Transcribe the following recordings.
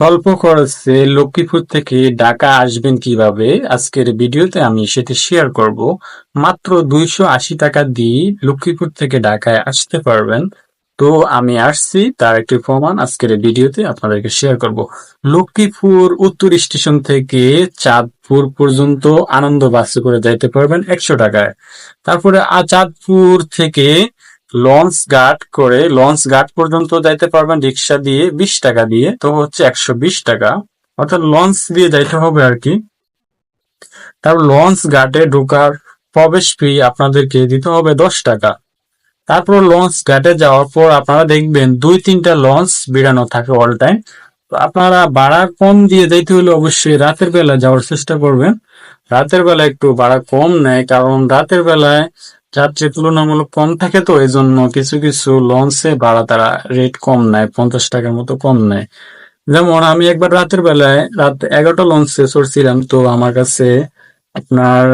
স্বল্প খরচে লক্ষ্মীপুর থেকে ঢাকা আসবেন কীভাবে? আজকের ভিডিওতে আমি সেটা শেয়ার করব। মাত্র দুইশো আশি টাকা দিয়ে লক্ষ্মীপুর থেকে ঢাকায় আসতে পারবেন। তো আমি আসছি, তার একটি প্রমাণ আজকের ভিডিওতে আপনাদেরকে শেয়ার করব। লক্ষ্মীপুর উত্তর স্টেশন থেকে চাঁদপুর পর্যন্ত আনন্দ বাসে করে যাইতে পারবেন একশো টাকায়। তারপরে চাঁদপুর থেকে লঞ্চ গার্ড করে, লঞ্চ গার্ড পর্যন্ত যাইতে পারবেন রিক্সা দিয়ে বিশ টাকা দিয়ে, তো হচ্ছে একশো বিশ টাকা। অর্থাৎ লঞ্চ দিয়ে যাইতে হবে আর কি। তারপর লঞ্চ গার্ডে ঢোকার প্রবেশ ফি আপনাদেরকে দিতে হবে দশ টাকা। তারপর লঞ্চ ঘাটে যাওয়ার পর আপনারা দেখবেন দুই তিনটা লঞ্চ বেরানো থাকে অল টাইম আপনারা ভাড়া কম দিয়ে যাইতে হলে অবশ্যই রাতের বেলা যাওয়ার চেষ্টা করবেন। রাতের বেলা একটু ভাড়া কম নেয়, কারণ রাতের বেলায় যাত্রী তুলনামূলক কম থাকে তো এই জন্য কিছু কিছু লঞ্চে ভাড়া তারা রেট কম নেয়, পঞ্চাশ টাকার মতো কম নেয়। যেমন আমি একবার রাতের বেলায়, রাত এগারোটা লঞ্চে চড়ছিলাম তো আমার কাছে আপনার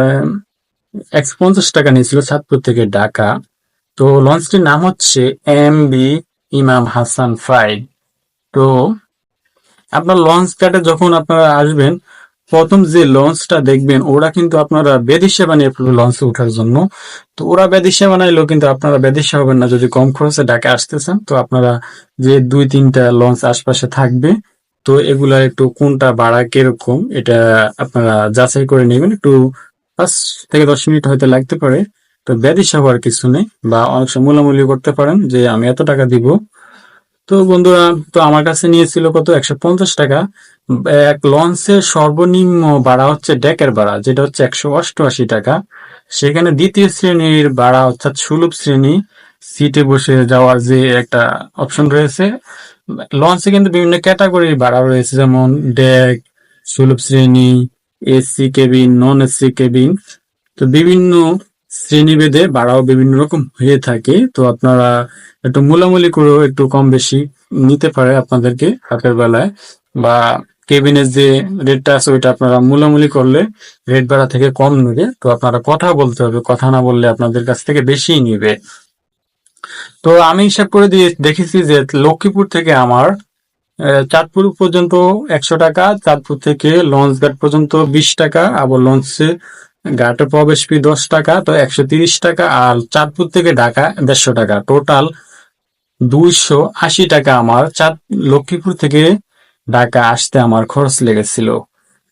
একশো পঞ্চাশ টাকা নিয়েছিল চাঁদপুর থেকে ঢাকা। তো লঞ্চটির নাম হচ্ছে এম বি ইমাম হাসান ফ্রাইড তো আপনার লঞ্চ ঘাটে যখন আপনারা আসবেন প্রথম যে লঞ্চটা দেখবেন, ওরা কিন্তু আপনারা বেদিশা বানিয়ে ফেলবে লঞ্চে ওঠার জন্য। তো ওরা বেদিশা বানাইলেও কিন্তু আপনারা বেদিশা হবেন না, যদি কম খরচে ঢাকা আসতেছেন। তো আপনারা যে দুই, তিনটা লঞ্চ আশপাশে থাকবে, তো এগুলা একটু কোনটা ভাড়া কীরকম, এটা আপনারা যাচাই করে নেবেন। একটু পাঁচ থেকে দশ মিনিট হয়তো লাগতে পারে। তো বেদিশা হওয়ার কিছু নেই, বা অনেক সময় মূলামূলি করতে পারেন যে আমি এত টাকা দিব তো বন্ধুরা, তো আমার কাছে নিয়েছিল কত? একশো পঞ্চাশ টাকা। এক লঞ্চের সর্বনিম্ন ভাড়া হচ্ছে ডেকের ভাড়া, যেটা হচ্ছে একশো অষ্টআশি টাকা। সেখানে দ্বিতীয় শ্রেণির ভাড়া অর্থাৎ সুলভ শ্রেণি, সিটে বসে যাওয়ার যে একটা অপশন রয়েছে, লঞ্চে কিন্তু বিভিন্ন ক্যাটাগরির ভাড়া রয়েছে, যেমন ডেক, সুলভ শ্রেণি, AC cabin non AC cabin. তো বিভিন্ন শ্রেণীভেদে ভাড়াও বিভিন্ন রকম হয়ে থাকে। তো আপনারা একটু মূলামূলি করেও একটু কম বেশি নিতে পারে আপনাদেরকে রাতের বেলায়। বা কেবিনের যে রেটটা আছে ওইটা আপনারা মূলামূলি করলে রেট ভাড়া থেকে কম নেবে। তো আপনারা কথা বলতে হবে, কথা না বললে আপনাদের কাছ থেকে বেশিই নিবে। তো আমি হিসাব করে দিয়ে দেখেছি যে লক্ষ্মীপুর থেকে আমার চাঁদপুর পর্যন্ত একশো টাকা, চাঁদপুর থেকে লঞ্চ ঘাট পর্যন্ত বিশ টাকা, আবার লঞ্চে ঘাটে প্রবেশ ফি দশ টাকা, তো একশো তিরিশ টাকা, আর চাঁদপুর থেকে ঢাকা দেড়শো টাকা। টোটাল দুইশো আশি টাকা আমার। চাঁদ লক্ষ্মীপুর থেকে ঢাকা আসতে আমার খরচ লেগেছিল।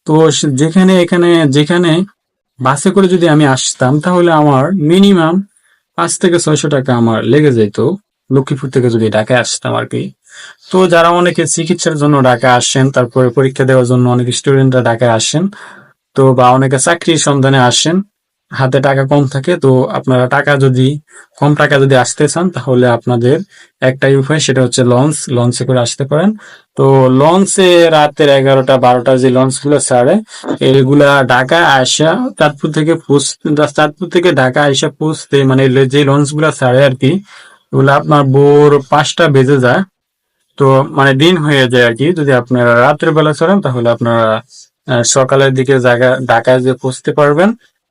তো যেখানে, এখানে, যেখানে বাসে করে যদি আমি আসতাম, তাহলে আমার মিনিমাম পাঁচ থেকে ছয়শো টাকা আমার লেগে যেত। লক্ষ্মীপুর থেকে যদি ঢাকায় আসতাম আর কি। তো যারা অনেকে চিকিৎসার জন্য ঢাকা আসেন, তারপরে পরীক্ষা দেওয়ার জন্য অনেক স্টুডেন্টরা ঢাকায় আসেন তো বা অনেকে চাকরির সন্ধানে আসেন, হাতে টাকা কম থাকে, তো আপনারা টাকা যদি, কম টাকা যদি আসতে চান, তাহলে আপনাদের একটাই উপায়, সেটা হচ্ছে লঞ্চ, লঞ্চে করে আসতে পারেন। তো লঞ্চে রাতের এগারোটা, বারোটা যে লঞ্চগুলো ছাড়ে, এগুলা ঢাকা আসা চাঁদপুর থেকে চাঁদপুর থেকে ঢাকা আসা পৌঁছতে মানে যে লঞ্চগুলা ছাড়ে আর কি, ওগুলো আপনার ভোর পাঁচটা বেজে যায়। তো মানে দিন হয়ে যায় আর কি, যদি আপনারা রাতের বেলা চড়েন তাহলে আপনারা সকালের দিকে জায়গা, ঢাকায় যে পৌঁছতে পারবেন,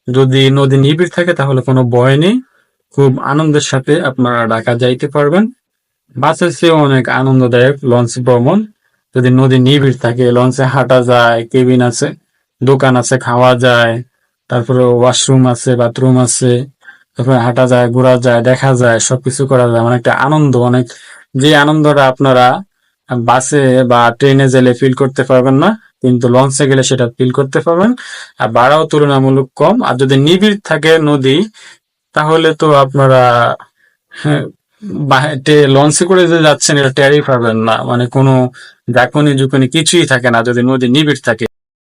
যদি নদী নিবিড় থাকে তাহলে কোনো ভয় নেই। খুব আনন্দের সাথে আপনারা ঢাকা যাইতে পারবেন। বাসের চেয়েও অনেক আনন্দদায়ক লঞ্চ ভ্রমণ। যদি নদী নিবিড় থাকে, লঞ্চে হাঁটা যায়, কেবিন আছে, দোকান আছে, খাওয়া যায়, তারপরে ওয়াশরুম আছে, বাথরুম আছে, তারপরে হাঁটা যায়, ঘোরা যায়, দেখা যায়, সবকিছু করা যায়। মানে একটা আনন্দ, অনেক যে আনন্দটা আপনারা বাসে বা ট্রেনে গেলে ফিল করতে পারবেন না কিন্তু লঞ্চে গেলে সেটা ফিল করতে পারবেন। আর ভাড়াও তুলনামূলক কম। আর যদি নিবিড় থাকে নদী তাহলে তো আপনারা হ্যাঁ, লঞ্চে করে যে যাচ্ছেন এটা টেরই পাবেন না। মানে কোনো ডাকনি জুকনি কিছুই থাকে না যদি নদী নিবিড় থাকে।